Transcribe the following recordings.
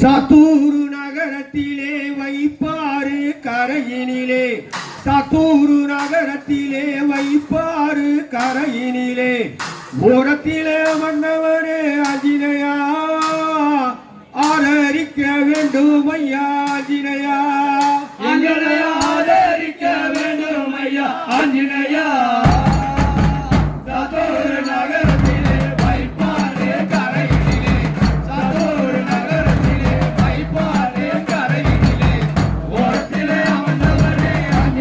சத்தூரு நகரத்திலே வைப்பாறு கரையினிலே. சத்தூரு நகரத்திலே வைப்பாறு கரையினிலே. ஓரத்திலே மன்னவரே அஜினையா ஆதரிக்க வேண்டும் ஐயா அஜினையா. அஞ்சனையா ஆதரிக்க வேண்டும் ஐயா அஞ்சனையா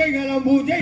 llega la bulla